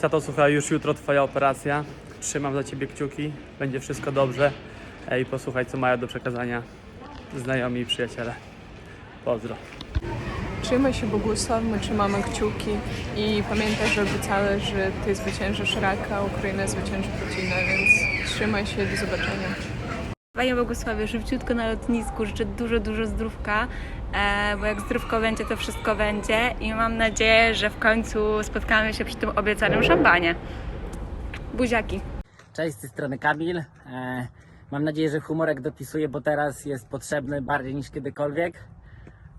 Tato, słuchaj, już jutro twoja operacja. Trzymam za ciebie kciuki, będzie wszystko dobrze. Ej, posłuchaj, co mają do przekazania znajomi i przyjaciele. Pozdro. Trzymaj się Bogusław, my trzymamy kciuki i pamiętaj, że obiecałeś, że ty zwyciężysz raka, Ukraina zwycięży Putina, więc trzymaj się, do zobaczenia. Panie Bogusławie, szybciutko na lotnisku, życzę dużo, dużo zdrówka, e, bo jak zdrówko będzie, to wszystko będzie i mam nadzieję, że w końcu spotkamy się przy tym obiecanym szampanie. Buziaki. Cześć, z tej strony Kamil. E, mam nadzieję, że humorek dopisuje, bo teraz jest potrzebny bardziej niż kiedykolwiek.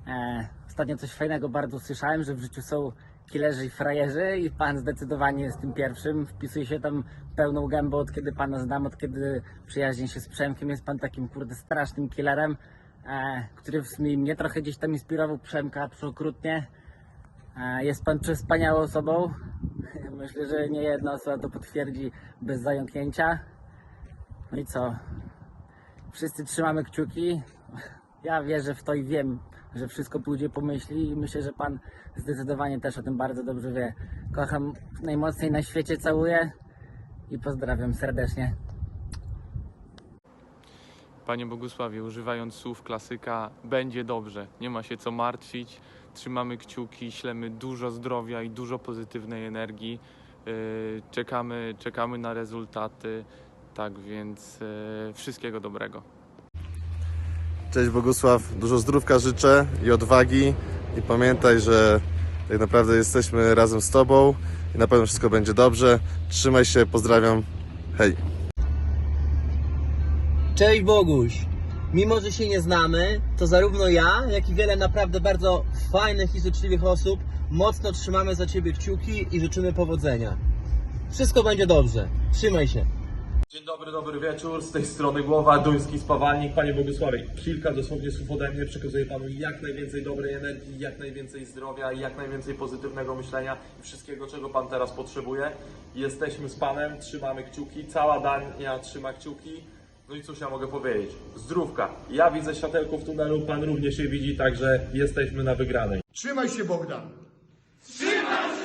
E, ostatnio coś fajnego bardzo słyszałem, że w życiu są killerzy i frajerzy i pan zdecydowanie jest tym pierwszym. Wpisuje się tam pełną gębą, od kiedy pana znam, od kiedy przyjaźnię się z Przemkiem. Jest pan takim kurde strasznym killerem, e, który w sumie mnie trochę gdzieś tam inspirował, Przemka przeokrutnie. E, Jest pan przespaniałą osobą. Myślę, że nie jedna osoba to potwierdzi bez zająknięcia. No i co? Wszyscy trzymamy kciuki. Ja wierzę w to i wiem, że wszystko pójdzie po myśli i myślę, że pan zdecydowanie też o tym bardzo dobrze wie. Kocham najmocniej na świecie, całuję i pozdrawiam serdecznie. Panie Bogusławie, używając słów klasyka, będzie dobrze, nie ma się co martwić, trzymamy kciuki, ślemy dużo zdrowia i dużo pozytywnej energii, Yy, czekamy, czekamy na rezultaty, tak więc yy, wszystkiego dobrego. Cześć Bogusław, dużo zdrówka życzę i odwagi i pamiętaj, że tak naprawdę jesteśmy razem z Tobą i na pewno wszystko będzie dobrze. Trzymaj się, pozdrawiam, hej! Cześć Boguś! Mimo, że się nie znamy, to zarówno ja, jak i wiele naprawdę bardzo fajnych i życzliwych osób mocno trzymamy za Ciebie kciuki i życzymy powodzenia. Wszystko będzie dobrze. Trzymaj się. Dzień dobry, dobry wieczór. Z tej strony głowa, duński spawalnik. Panie Bogusławie, kilka dosłownie słów ode mnie. Przekazuję Panu jak najwięcej dobrej energii, jak najwięcej zdrowia, jak najwięcej pozytywnego myślenia i wszystkiego, czego Pan teraz potrzebuje. Jesteśmy z Panem, trzymamy kciuki, cała Dania trzyma kciuki. No i cóż ja mogę powiedzieć? Zdrówka. Ja widzę światełko w tunelu, Pan również je widzi, także jesteśmy na wygranej. Trzymaj się Bogdan. Trzymaj